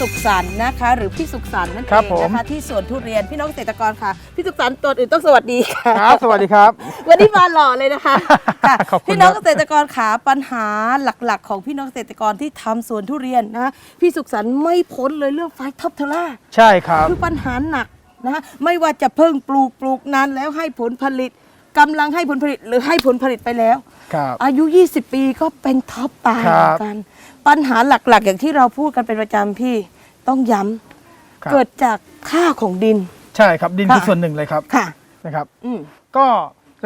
สุขสันต์นะคะ หรือพี่สุขสันต์นั่นเอครับงผมนะคะที่สวนทุเรียนพี่น้องเกษตรกรค่ะพี่สุขสันต์ตัวอื่นต้องสวัสดีค่ะครับสวัสดีครับ วันนี้มาหล่อเลยนะคะค่ะขอบคุณพี่น้องครัเกบษตรกรขาปัญหาหลักๆ ของพี่น้องเกษตรกรที่ทำสวนทุเรียนนะพี่สุขสันต์ไม่พ้นเลยเรื่องไฟท็อปเทล่าใช่ครับคือปัญหาหนักนะไม่ว่าจะเพิ่งปลูกปลูกนานแล้วให้ผลผลิตกำลังให้ผลผลิตหรือให้ผลผลิตไปแล้วครับอายุ 20 ปีก็เป็นท็อปตายครัเหบมือนกัน ปัญหาหลักๆ อย่างที่เราพูดกันเป็นประจำพี่ต้องย้ำครับเกิดจากค่าของดิน ใช่ครับดินค่ะคือส่วนหนึ่งเลยครับค่ะนะครับอืมก็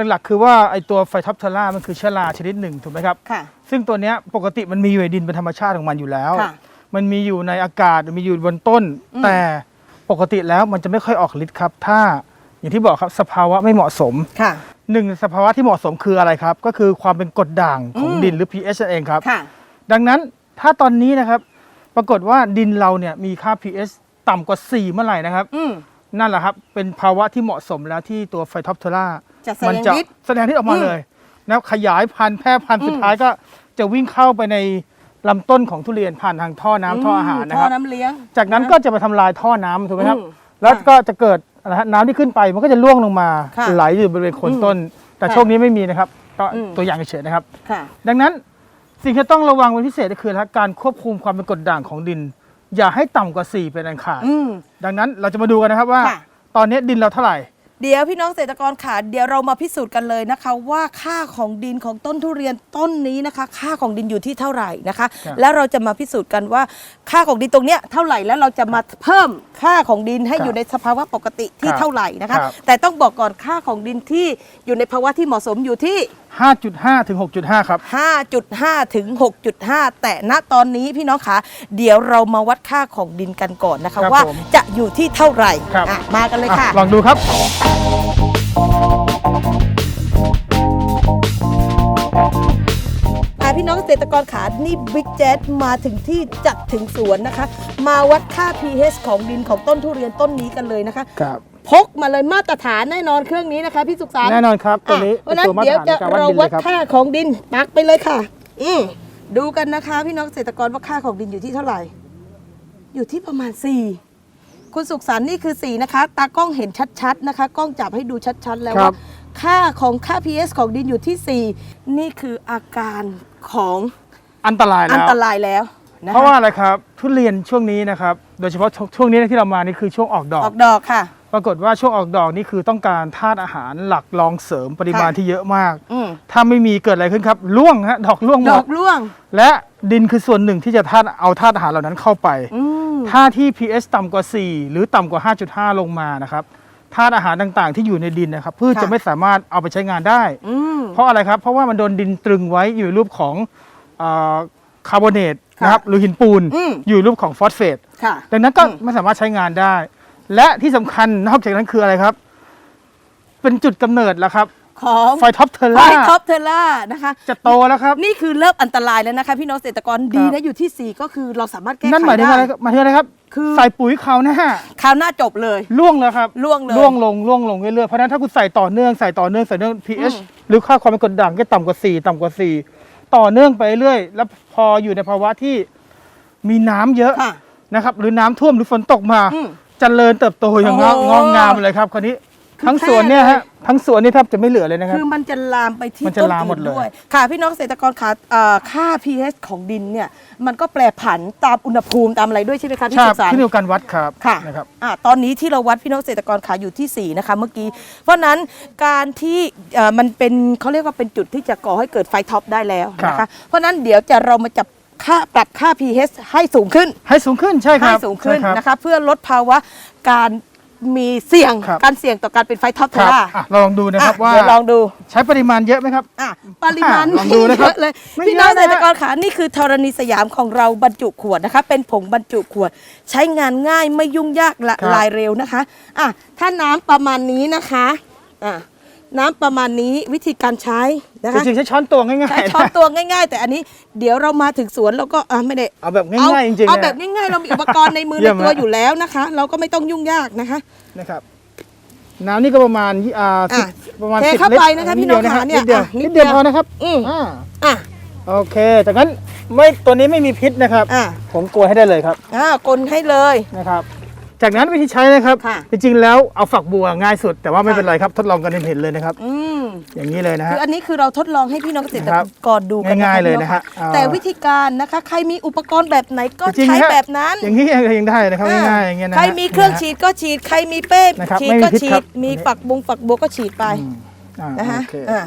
หลักๆคือว่าไอตัวไฟท็อปเทล่ามันคือเชื้อราชนิดหนึ่งถูกไหมครับค่ะซึ่งตัวเนี้ยปกติมันมีอยู่ในดินเป็นธรรมชาติของมันอยู่แล้วค่ะมันมีอยู่ในอากาศมีอยู่บนต้นอืมแต่ปกติแล้วมันจะไม่ค่อยออกฤทธิ์ครับ ถ้าอย่างที่บอกครับสภาวะไม่เหมาะสมค่ะหนึ่งสภาวะที่เหมาะสมคืออะไรครับ ก็คือความเป็นกรดด่างของอืมดินหรือ pH นั่นเองครับค่ะดังนั้น ถ้าตอนนี้นะครับ ปรากฏว่าดินเราเนี่ยมีค่า pH ต่ำกว่า 4 เมื่อไหร่นะครับ อืม นั่นแหละครับ เป็นภาวะที่เหมาะสมแล้วที่ตัวไฟท็อปเทล่าจะแสมัดงจะฤทธิ์แสดงที่ออกมาอืมเลยนะครับขยายพันธุ์แพร่พันธุ์อืม สุดท้ายก็จะวิ่งเข้าไปในลำต้นของทุเรียนผ่านทางท่อน้ำท่ออาหารนะคท่อรับน้ำเลี้ยง จากนั้นก็จะไปทำลายท่อน้ำถูกไหมครับ อืมแล้วค่ะก็จะเกิดอะไรฮะน้ำที่ขึ้นไปมันก็จะล่วงลงมาค่ะไหลอยู่บริเวณโคนอืมต้น แต่ค่ะโชคนี้ไม่มีนะครับก็อืม ตัวอย่างเฉยๆนะครับ ค่ะ ดังนั้น สิ่งที่ต้องระวังเป็นพิเศษก็คือนะการควบคุมความเป็นกรดด่างของดิน อย่าให้ต่ำกว่า 4 เป็นอันขาด อืม ดังนั้นเราจะมาดูกันนะครับว่า ค่ะ ตอนนี้ดินเราเท่าไหร่ เดี๋ยวพี่น้องเกษตรกรค่ะเดี๋ยวเรามาพิสูจน์กันเลยนะคะ ว่าค่าของดินของต้นทุเรียนต้นนี้นะคะ ค่าของดินอยู่ที่เท่าไหร่นะคะ ครับ แล้วเราจะมาพิสูจน์กันว่าค่าของดินตรงเนี้ยเท่าไหร่แล้วเราจะมาเพิ่มค่าของดินให้ครับอยู่ในสภาวะปกติที่ครับเท่าไหร่นะคะครับแต่ต้องบอกก่อนค่าของดินที่อยู่ในภาวะที่เหมาะสมอยู่ที่ 5.5 ถึง 6.5 ครับ 5.5 ถึง 6.5 แต่ณตอนนี้พี่น้องคะเดี๋ยวเรามาวัดค่าของดินกันก่อนนะคะ ครับว่าผมจะอยู่ที่เท่าไหร่ครับ อะมากันเลยค่ะ อะลองดูครับ อ่าพี่น้องเกษตรกรขานี่บิ๊กแจ๊ดมาถึงที่จัดถึงสวนนะคะ มาวัดค่า pH ของดินของต้นทุเรียนต้นนี้กันเลยนะคะ ครับ พกมาเลยมาตรฐานแน่นอนเครื่องนี้นะคะพี่สุขสารแน่นอนครับตัวนี้เพราะฉะนั้นตัวมาตเดี๋รยวฐานจะในการวัดเราดินเลวัดยครับค่าของดินปักไปเลยค่ะ อืมดูกันนะคะ พี่น้องเกษตรกรว่าค่าของดินอยู่ที่เท่าไหร่ อยู่ที่ประมาณ4คุณสุขสันต์นี่คือ4นะคะ ตากล้องเห็นชัดๆนะคะ กล้องจับให้ดูชัดๆ แล้วครัว่าบค่าของค่า pH ของดินอยู่ที่ 4 นี่คืออาการของอันตรายอัแล้นวตรายแล้วนคเพราะว่าอะไรครับ ทุเรียนช่วงนี้นะครับ โดยเฉพาะช่วงช่วงนี้ที่เรามานี่คือช่วงออกดออกอกดอกค่ะ ปรากฏว่าช่วงออกดอกนี่คือต้องการธาตุอาหารหลักรองเสริมปริมาณค่ะที่เยอะมาก อืมถ้าไม่มีเกิดอะไรขึ้นครับร่วงฮะดอกร่วงหดมอด กร่วง และดินคือส่วนหนึ่งที่จะธาตุเอาธาตุอาหารเหล่านั้นเข้าไป อืม ถ้าที่ pH ต่ำกว่า 4 หรือต่ำกว่า 5.5 ลงมานะครับธาตุอาหารต่างๆ ที่อยู่ในดินนะครับพืชค่ะ จะไม่สามารถเอาไปใช้งานได้ อืม เพราะอะไรครับ เพราะว่ามันโดนดินตรึงไว้อยู่ในรูปของคาร์บอเนตค่ะ นะครับหรือหินปูนอืมอยู่ในรูปของฟอสเฟตค่ะดังนั้นก็อืม ไม่สามารถใช้งานได้ และที่สำคัญนอกจากนั้นคืออะไรครับ เป็นจุดกำเนิดแล้วครับของไฟท็อปเทอไฟร่าท็อปเทล่านะคะ จะโตแล้วครับ นี่คือเริ่มอันตรายแล้วนะคะ พี่น้องเกษตรกรดีครันะบอยู่ที่ 4 ก็คือเราสามารถแก้ไขนั่นหมายถึงได้ อะไรครับหมายถึงอะไรครับ คือ ใส่ปุ๋ยเขาวหน้าคราวหน้าจบเลย ล่วงแล้วครับล่วงเลยล่วงลงล่วงลงเรื่อยๆเพราะฉะนั้นถ้าคุณใส่ต่อเนื่องใส่ต่อเนื่องใส่เนื่อง pH อืมหรือค่าความเป็นกรดด่างก็ต่ำกว่า 4 ต่ำกว่า 4 ต่อเนื่องไปเรื่อยแล้วพออยู่ในภาวะที่มีน้ำเยอะค่ะ นะครับ หรือน้ำท่วมหรือฝนตกมา อืม เจริญเติบโตอย่างงอกโอ้งอกงามเลยครับคราวนี้คือ ทั้งสวนเนี่ยแพร่ฮะทั้งสวนนี่แทบจะไม่เหลือเลยนะครับ คือมันจะลามไปที่มันจะต้นลามหมอื่ดนเลย ด้วย ค่ะพี่น้องเกษตรกรขาเอ่อค่า pH ของดินเนี่ยมันก็แปรผันตามอุณหภูมิตามอะไรด้วยใช่ไหมคะพี่ใช่สุขสาร ขึ้นอยู่กับการวัดครับค่ะนะครับ อะตอนนี้ที่เราวัดพี่น้องเกษตรกรขาอยู่ที่ 4 นะคะเมื่อกี้ เพราะฉะนั้นการที่เอ่อมันเป็นเขาเรียกว่าเป็นจุดที่จะก่อให้เกิดไฟท็อปได้แล้วนะครัคะบ เพราะฉะนั้นเดี๋ยวจะเรามาจับค่าปรับค่า pH ให้สูงขึ้นให้สูงขึ้นใช่คให้รับสูงขึ้นใช่รับ นะคะเพื่อลดภาวะการ มีเสี่ยงครับ การเสี่ยงต่อการเป็นไฟท็อปเทครับล่าอะเราลองดูนะครับอะว่าเดี๋ยวลองดูใช้ปริมาณเยอะไหมครับ อะปริมาณอะลองดูไม่นะคเยรับอะเลยไม่พี่น้องเยเกอะนะษตรกรขานี่คือธรณีสยามของเราบรรจุขวดนะคะ เป็นผงบรรจุขวด ใช้งานง่ายไม่ยุ่งยากละครับ ลายเร็วนะคะอะถ้าน้ำประมาณนี้นะคะอะ น้ำประมาณนี้วิธีการใช้นะคะจริงๆใช้ช้อนตวงง่ายใช้ๆช้อนนะ ตัวง่ายๆ แต่อันนี้เดี๋ยวเรามาถึงสวนเราก็อะไม่ได้เอาแบบง่ายๆจริงๆเอานะแบบง่ายๆเรามีอุปกรณ์ในมือเยี่ในยมตัวฮะ อยู่แล้วนะคะ เราก็ไม่ต้องยุ่งยากนะคะ นะครับ น้ำนี่ก็ประมาณยี่อ่าสิบอะประมาณเทสิบเข้าลิตรไปนะคะพี่น้องดดีวขาเนี่ยนิดเดียวอะนินิดดเดีเดียยววพอนะครับอืมอ่าอะ โอเคจากนั้นไม่ตัวนี้ไม่มีพิษนะครับ อ่าผมกลัวให้ได้เลยครับ อ่ากลให้เลย นะครับ จากนั้นวิธีใช้นะครับ ค่ะ จริงๆแล้วเอาฝักบัวง่ายสุด แต่ว่าไม่ค่ะเป็นไรครับทดลองกันเห็นๆเลยนะครับ อืมอย่างนี้เลยนะคืฮะ ออันนี้คือเราทดลองให้พี่น้องเกษตรครับกรดูกันง่ายๆเลยพี่นะฮะค่เอา แต่วิธีการนะคะใครมีอุปกรณ์แบบไหนก็จริงๆใช้ฮะแบบนั้นอย่างนี้ยังได้นะครับอ่ง่ายๆอย่างเงี้ยนะฮะ ใครมีเครื่องฉีดก็ฉีด ใครมีเป้นะครับฉีดไม่มีก็พิษฉีครัด บ มีฝักบุงฝักบัวก็ฉีดไปอืมอ่านะคะโอเคอ่า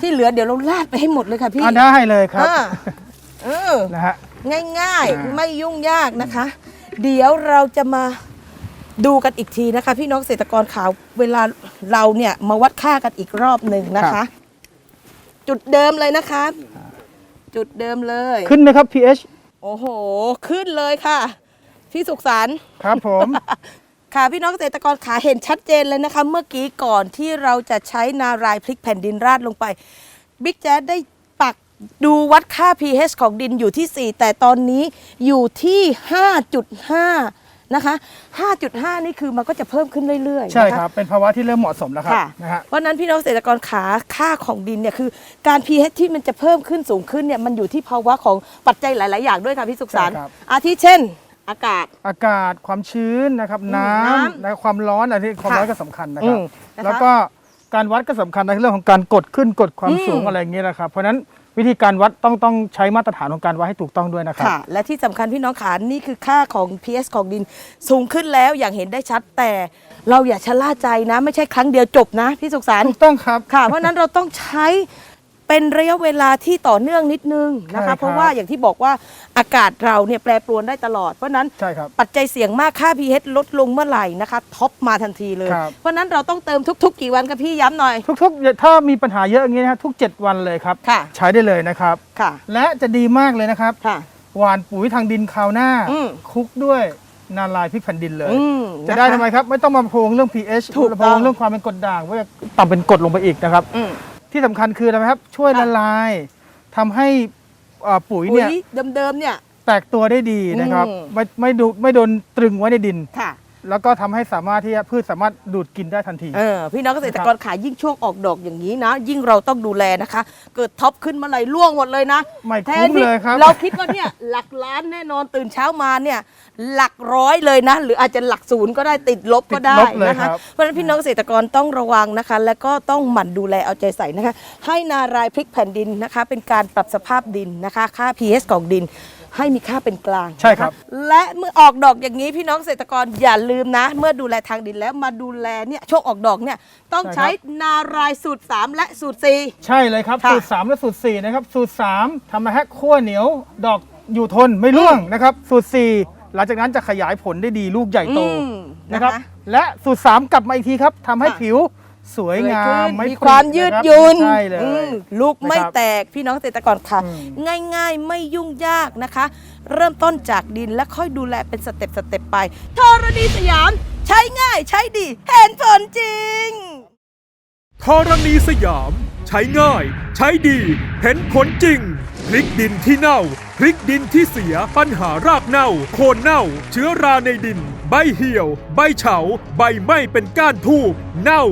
ที่เหลือเดี๋ยวเราลาดไปให้หมดเลยค่ะพี่อ่าได้เลยครับอ่าเออ นะฮะ ง่ายอ่า ๆ ไม่ยุ่งยากนะคะ เดี๋ยวเราจะมาดูกันอีกทีนะคะ พี่น้องเกษตรกรขาวเวลาเราเนี่ยมาวัดค่ากันอีกรอบหนึ่งนะคะ จุดเดิมเลยนะคะ จุดเดิมเลย ขึ้นไหมครับ pH โอ้โห ขึ้นเลยค่ะ พี่สุขสันต์ครับผม ค่ะพี่น้องเกษตรกรขาเห็นชัดเจนเลยนะคะ เมื่อกี้ก่อนที่เราจะใช้นารายพลิกแผ่นดินราดลงไปบิ๊กแจ๊ดได้ปัก ดูวัดค่า pH ของดินอยู่ที่ 4 แต่ตอนนี้อยู่ที่ 5.5 นะคะ 5.5 นี่คือมันก็จะเพิ่มขึ้นเรื่อยๆใช่นะะครับ เป็นภาวะที่เริ่มเหมาะสมแล้วครับค่ะนะฮะ เพราะฉะนั้นพี่น้องเกษตรกรขาค่าของดินเนี่ยคือการ pH ที่มันจะเพิ่มขึ้นสูงขึ้นเนี่ยมันอยู่ที่ภาวะของปัจจัยหลาย ๆ อย่างด้วยค่ะพี่สุขสันต์ใช่ครับ อาทิเช่น อากาศ อากาศความชื้นนะครับอืมน้น้ำำและความร้อนอันนี้ความค่ะร้อนก็สำคัญนะครับ อืมนะคะแล้วก็การวัดก็สำคัญในเรื่องของการกดขึ้นกดความอืมสูงอะไรอย่างเงี้ยนะครับ เพราะฉะนั้น วิธีการวัดต้องต้องใช้มาตรฐานของการวัดให้ถูกต้องด้วยนะครับ ค่ะ และที่สำคัญพี่น้องขานี่คือค่าของ PS ของดินสูงขึ้นแล้วอย่างเห็นได้ชัดแต่เราอย่าชะล่าใจนะ ไม่ใช่ครั้งเดียวจบนะพี่สุขสันต์ ถูกต้องครับ ค่ะ เพราะฉะนั้นเราต้องใช้ เป็นระยะเวลาที่ต่อเนื่องนิดนึงนะใช่ครัคะบเพราะว่าอย่างที่บอกว่าอากาศเราเนี่ยแปรปรวนได้ตลอด เพราะฉะนั้นใช่ครับปัจจัยเสี่ยงมากค่า pH ลดลงเมื่อไหร่นะคะท็อปมาทันทีเลยครับเพราะฉะนั้นเราต้องเติมทุก ๆ กี่วันกับพี่ย้ำหน่อย ทุกๆ ถ้ามีปัญหาเยอะอย่างนี้นะฮะทุก 7 วันเลยครับค่ะใช้ได้เลยนะครับค่ะและจะดีมากเลยนะครับค่ะหว่านปุ๋ยทางดินคราวหน้าอืมคลุกด้วยนาลายพริกแผ่นดินเลยอืมจะได้นคทำไมครับ ไม่ต้องมาพะวงเรื่อง pH ถูกต้องพะวงเรื่องความเป็นกรดด่างว่าจะต่ำเป็นกรดลงไปอีกนะครับอืม ที่สำคัญคืออะไรไหมครับ ช่วยค่ะละลายทำให้เอ่อปุ๋ยปุ๋ยเนี่ยเดิมๆเนี่ย แตกตัวได้ดีนะครับ อืม ไม่ไม่ดูไม่โดนตรึงไว้ในดิน ค่ะ แล้วก็ทำให้สามารถที่จะพืชสามารถดูดกินได้ทันที เออพี่น้องเกษตรกรขายยิ่งช่วงออกดอกอย่างนี้นะ ยิ่งเราต้องดูแลนะคะ เกิดท็อปขึ้นเมื่อไหร่ล่วงหมดเลยนะไม่แทคุ้นมที่เลยครับ เราคิดว่าเนี่ยหลักล้านแน่นอนตื่นเช้ามาเนี่ยหลักร้อยเลยนะ หรืออาจจะหลักศูนย์ก็ได้ติดลบก็ได้ติดลบเลยนะครัคะ บ เพราะฉะนั้นพี่น้องเกษตรกรต้องระวังนะคะ แล้วก็ต้องหมั่นดูแลเอาใจใส่นะคะ ให้นารายพริกแผ่นดินนะคะ เป็นการปรับสภาพดินนะคะ ค่า pH ของดิน ให้มีค่าเป็นกลางใช่ครับ นะะและเมื่อออกดอกอย่างนี้พี่น้องเกษตรกรอย่าลืมนะ เมื่อดูแลทางดินแล้วมาดูแลเนี่ยช่วงออกดอกเนี่ยต้องใช้นารายสูตร 3 และสูตร4ใช่เลยครับ ค่ะ สูตร 3 และสูตร 4 นะครับ สูตร 3ทำมาให้ขั้วเหนียว ดอกอยู่ทนไม่ร่วงนะครับ สูตร 4 หลังจากนั้นจะขยายผลได้ดีลูกใหญ่โตอืม นะครับนะคะและสูตร 3 กลับมาอีกทีครับทำให้ค่ะ ผิว สวยงามมีไม่ความยืดหยุ่นใช่เลยอืมลูกไม่นะครับแตกพี่น้องเกษตรกรค่ะอืมง่ายๆไม่ยุ่งยากนะคะ เริ่มต้นจากดินและค่อยดูแลเป็นสเต็ปสเต็ปไปธรณีสยาม ใช้ง่ายใช้ดีเห็นผลจริงธรณีสยาม ใช้ง่าย ใช้ดี เห็นผลจริงพลิกดินที่เน่าพลิกดินที่เสียปัญหารากเน่า โคนเน่า เชื้อราในดิน ใบเหี่ยว ใบเฉา ใบไหม้เป็นก้านทูบเน่า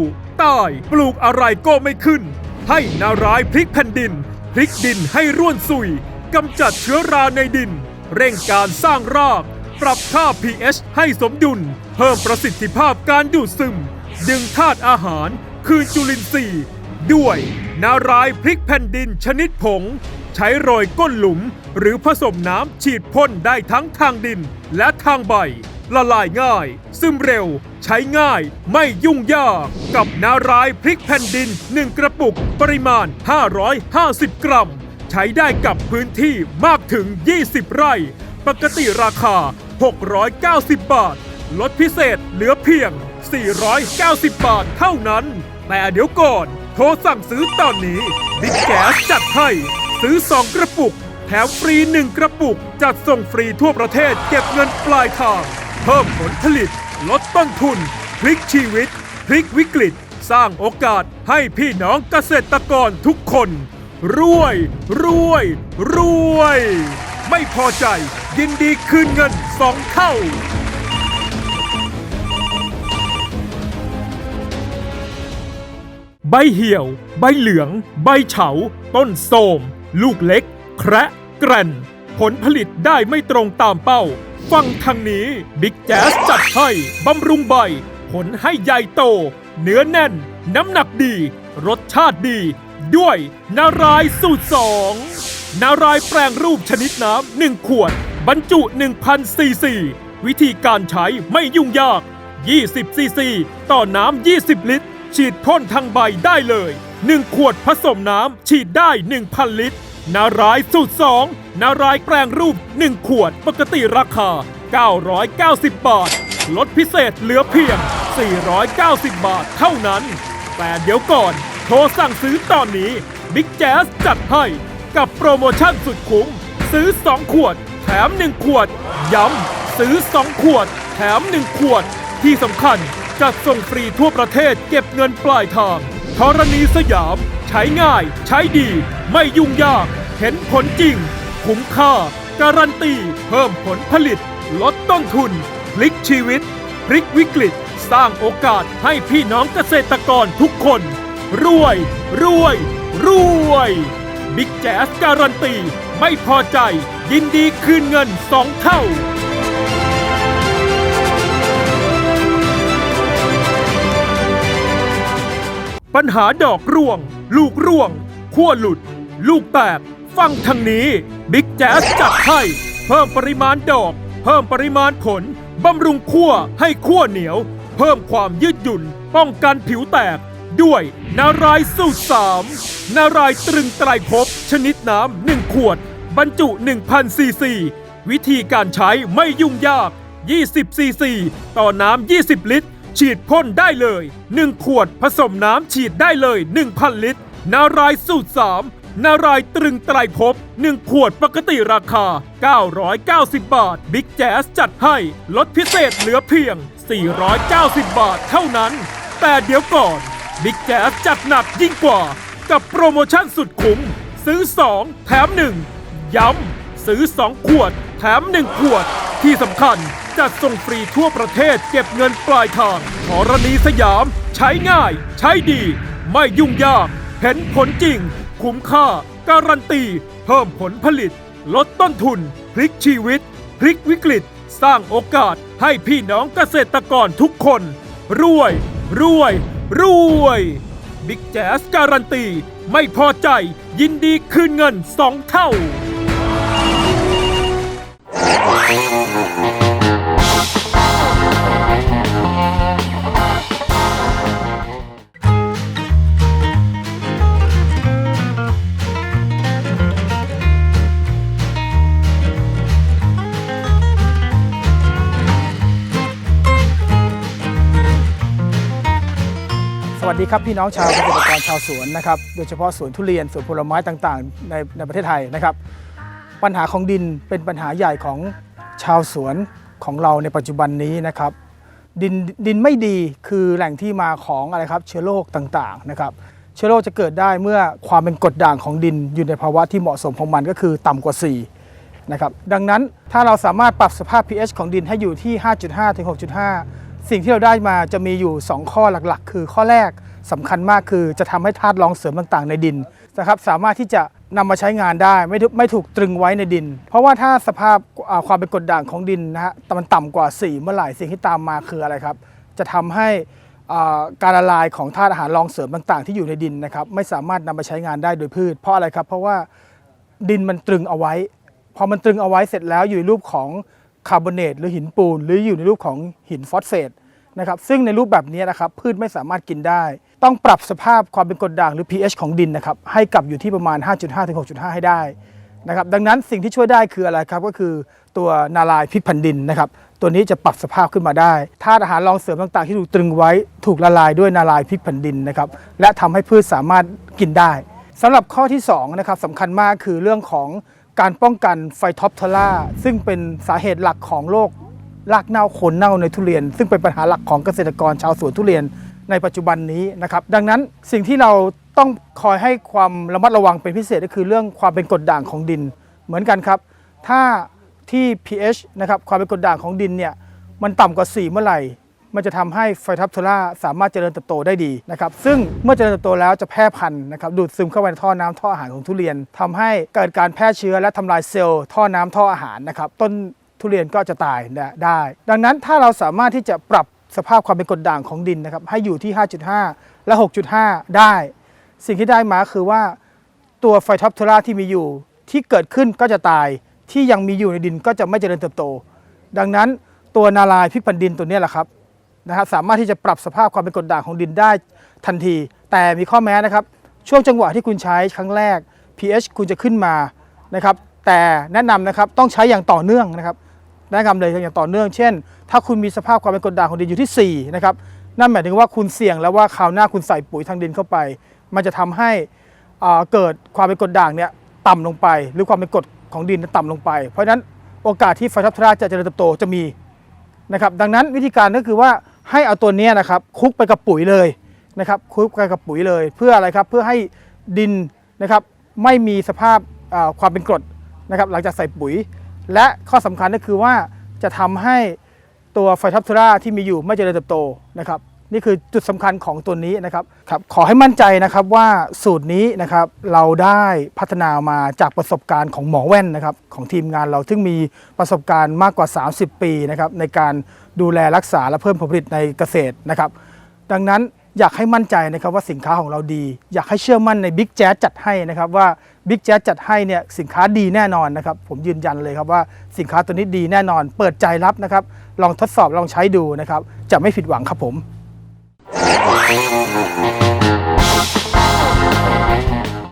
ตาย ปลูกอะไรก็ไม่ขึ้น ให้นารายพลิกแผ่นดิน พลิกดินให้ร่วนสุยกำจัดเชื้อราในดิน เร่งการสร้างราก ปรับค่า pH ให้สมดุล เพิ่มประสิทธิภาพการดูดซึม ดึงธาตุอาหาร คืนจุลินทรีย์ ด้วย นารายพริกแผ่นดินชนิดผง ใช้โรยก้นหลุม หรือผสมน้ำฉีดพ่นได้ทั้งทางดินและทางใบ ละลายง่าย ซึมเร็ว ใช้ง่ายไม่ยุ่งยาก กับนารายพริกแผ่นดิน 1 กระปุก ปริมาณ 550 กรัม ใช้ได้กับพื้นที่มากถึง 20 ไร่ ปกติราคา 690 บาท ลดพิเศษเหลือเพียง 490 บาทเท่านั้น แต่เดี๋ยวก่อน โทรสั่งซื้อตอนนี้บิ๊กแก๊สจัดให้ซื้อ 2 กระปุก แถมฟรี 1 กระปุก จัดส่งฟรีทั่วประเทศเก็บเงินปลายทาง เพิ่มผลผลิต ลดต้นทุน พลิกชีวิต พลิกวิกฤต สร้างโอกาสให้พี่น้องเกษตรกรทุกคน รวย รวย รวย ไม่พอใจ ยินดีคืนเงินสองเท่า ใบเหี่ยว ใบเหลือง ใบเฉา ต้นโทรมลูกเล็ก แคระแกรนผลผลิตได้ไม่ตรงตามเป้า ฟังทางนี้บิ๊กแจ๊สจัดให้บำรุงใบ ผลให้ใหญ่โต เนื้อแน่น น้ำหนักดี รสชาติดี ด้วยนารายสูตรสองนารายแปลงรูปชนิดน้ำหนึ่งขวด บรรจุ1,000ซีซีวิธีการใช้ไม่ยุ่งยาก 20ซีซีต่อน้ำ 20 ลิตร ฉีดพ่นทางใบได้เลย 1 ขวดผสมน้ำ ฉีดได้ 1,000 ลิตร นารายสูตร 2 นารายแปลงรูป 1 ขวดปกติราคา 990 บาท ลดพิเศษเหลือเพียง 490 บาทเท่านั้น แต่เดี๋ยวก่อน โทรสั่งซื้อตอนนี้บิ๊กแจ๊สจัดให้กับโปรโมชั่นสุดคุ้ม ซื้อ 2 ขวด แถม 1 ขวด ย้ำ ซื้อ 2 ขวด แถม 1 ขวด ที่สำคัญจัดส่งฟรีทั่วประเทศเก็บเงินปลายทางธรณีสยาม ใช้ง่าย ใช้ดี ไม่ยุ่งยาก เห็นผลจริง คุ้มค่า การันตี เพิ่มผลผลิต ลดต้นทุน พลิกชีวิต พลิกวิกฤต สร้างโอกาสให้พี่น้องเกษตรกรทุกคน รวย รวย รวยบิ๊กแจ๊สการันตี ไม่พอใจ ยินดีคืนเงินสองเท่า ปัญหาดอกร่วง ลูกร่วงขั้วหลุด ลูกแตก ฟังทางนี้ บิ๊กแจ๊สจัดให้ เพิ่มปริมาณดอก เพิ่มปริมาณผล บำรุงขั้วให้ขั้วเหนียว เพิ่มความยืดหยุ่น ป้องกันผิวแตก ด้วยนารายสูตรสามนารายตรึงไตรภพชนิดน้ำหนึ่งขวด บรรจุ 1,000ซีซี วิธีการใช้ไม่ยุ่งยาก 20ซีซี ต่อน้ำ 20 ลิตร ฉีดพ่นได้เลย 1 ขวดผสมน้ำฉีดได้เลย 1,000 ลิตร นารายสูตร 3 นารายตรึงไตรภพ1 ขวดปกติราคา 990 บาท บิ๊กแจ๊สจัดให้ลดพิเศษเหลือเพียง 490 บาทเท่านั้น แต่เดี๋ยวก่อน บิ๊กแจ๊สจัดหนักยิ่งกว่า กับโปรโมชั่นสุดคุ้ม ซื้อ 2 แถม 1 ย้ำซื้อ 2 ขวด แถม 1 ขวด ที่สำคัญจัดส่งฟรีทั่วประเทศเก็บเงินปลายทางธรณีสยาม ใช้ง่าย ใช้ดี ไม่ยุ่งยาก เห็นผลจริง คุ้มค่า การันตี เพิ่มผลผลิต ลดต้นทุน พลิกชีวิต พลิกวิกฤต สร้างโอกาสให้พี่น้องเกษตรกรทุกคน รวย รวย รวยบิ๊กแจ๊สการันตี ไม่พอใจยินดีคืนเงินสองเท่า สวัสดีครับพี่น้องชาวเกษตรกรชาวสวนนะครับโดยเฉพาะสวนทุเรียนสวนผลไม้ต่างๆ ในในประเทศไทยนะครับ ปัญหาของดินเป็นปัญหาใหญ่ของชาวสวนของเราในปัจจุบันนี้นะครับดินดินไม่ดีคือแหล่งที่มาของอะไรครับเชื้อโรคต่างๆนะครับเชื้อโรคจะเกิดได้เมื่อความเป็นกรดด่างของดินอยู่ในภาวะที่เหมาะสมของมันก็คือต่ำกว่า 4 นะครับ ดังนั้นถ้าเราสามารถปรับสภาพ pH ของดินให้อยู่ที่ 5.5 ถึง 6.5 สิ่งที่เราได้มาจะมีอยู่ 2 ข้อหลักๆ คือข้อแรกสำคัญมากคือจะทำให้ธาตุรองเสริมต่างๆ ในดินนะครับ สามารถที่จะ นำมาใช้งานได้ไม่ถูกไม่ถูกตรึงไว้ในดิน เพราะว่าถ้าสภาพความเป็นกรดด่างของดินนะฮะมันต่ำกว่า 4 เมื่อไหร่สิ่งที่ตามมาคืออะไรครับ จะทำให้การละลายของธาตุอาหารรองเสริมต่างๆ ที่อยู่ในดินนะครับไม่สามารถนำมาใช้งานได้โดยพืช เพราะอะไรครับ เพราะว่าดินมันตรึงเอาไว้ พอมันตรึงเอาไว้เสร็จแล้วอยู่ในรูปของคาร์บอเนตหรือหินปูน หรืออยู่ในรูปของหินฟอสเฟต นะครับซึ่งในรูปแบบนี้นะครับพืชไม่สามารถกินได้ ต้องปรับสภาพความเป็นกรดด่างหรือ pH ของดินนะครับให้กลับอยู่ที่ประมาณ 5.5ถึง6.5 ให้ได้นะครับดังนั้นสิ่งที่ช่วยได้คืออะไรครับก็คือตัวนาลายพริกแผ่นดินนะครับตัวนี้จะปรับสภาพขึ้นมาได้ธาตุอาหารรองเสริมต่างๆ ที่ถูกตรึงไว้ถูกละลายด้วยนาลายพริกแผ่นดินนะครับและทำให้พืชสามารถกินได้สำหรับข้อที่2นะครับสำคัญมากคือเรื่องของการป้องกันไฟท็อปทล่าซึ่งเป็นสาเหตุหลักของโรค รากเน่าโคนเน่าในทุเรียน ซึ่งเป็นปัญหาหลักของเกษตรกรชาวสวนทุเรียนในปัจจุบันนี้นะครับดังนั้นสิ่งที่เราต้องคอยให้ความระมัดระวังเป็นพิเศษก็คือเรื่องความเป็นกรดด่างของดิน เหมือนกันครับ ถ้าที่ pH นะครับความเป็นกรดด่างของดินเนี่ยมันต่ำกว่า 4 เมื่อไหร่ มันจะทำให้ไฟทับโทล่าสามารถเจริญเติบโตได้ดีนะครับซึ่งเมื่อเจริญเติบโตแล้วจะแพร่พันธุ์นะครับดูดซึมเข้าไปในท่อน้ำท่ออาหารของทุเรียนทำให้เกิดการแพร่เชื้อและทำลายเซลล์ท่อน้ำท่ออาหารนะครับต้น ทุเรียนก็จะตายได้ ดังนั้นถ้าเราสามารถที่จะปรับสภาพความเป็นกรดด่างของดินนะครับให้อยู่ที่ 5.5 และ 6.5 ได้ สิ่งที่ได้มาคือว่าตัวไฟท็อปเทราที่มีอยู่ที่เกิดขึ้นก็จะตายที่ยังมีอยู่ในดินก็จะไม่เจริญเติบโต ดังนั้นตัวนาลายพริกพันดินตัวนี้แหละครับนะครับสามารถที่จะปรับสภาพความเป็นกรดด่างของดินได้ทันที แต่มีข้อแม้นะครับ ช่วงจังหวะที่คุณใช้ครั้งแรก pH คุณจะขึ้นมานะครับแต่แนะนำนะครับต้องใช้อย่างต่อเนื่องนะครับ แนะนำเลยอย่างต่อเนื่อง เช่น ถ้าคุณมีสภาพความเป็นกรดด่างของดินอยู่ที่ 4 นะครับ นั่นหมายถึงว่าคุณเสี่ยงแล้วว่าคราวหน้าคุณใส่ปุ๋ยทางดินเข้าไป มันจะทำให้เกิดความเป็นกรดด่างเนี่ยต่ำลงไป หรือความเป็นกรดของดินต่ำลงไป เพราะฉะนั้นโอกาสที่ไฟทับทราจะเจริญเติบโตจะมีนะครับ ดังนั้นวิธีการก็คือว่าให้เอาตัวนี้นะครับคลุกไปกับปุ๋ยเลยนะครับคลุกไปกับปุ๋ยเลย เพื่ออะไรครับเพื่อให้ดินนะครับไม่มีสภาพความเป็นกรดนะครับหลังจากใส่ปุ๋ย และข้อสำคัญก็คือว่าจะทำให้ตัวไฟทับทูราที่มีอยู่ไม่เจริญเติบโตนะครับนี่คือจุดสำคัญของตัวนี้นะครับครับ ขอให้มั่นใจนะครับว่าสูตรนี้นะครับเราได้พัฒนามาจากประสบการณ์ของหมอแว่นนะครับของทีมงานเราซึ่งมีประสบการณ์มากกว่า 30 ปีนะครับในการดูแลรักษาและเพิ่มผลผลิตในเกษตรนะครับ ดังนั้น อยากให้มั่นใจนะครับว่าสินค้าของเราดี อยากให้เชื่อมั่นใน Big Jazz จัดให้นะครับว่า Big Jazz จัดให้เนี่ยสินค้าดีแน่นอนนะครับผมยืนยันเลยครับว่าสินค้าตัวนี้ดีแน่นอน เปิดใจรับนะครับลองทดสอบลองใช้ดูนะครับจะไม่ผิดหวังครับผม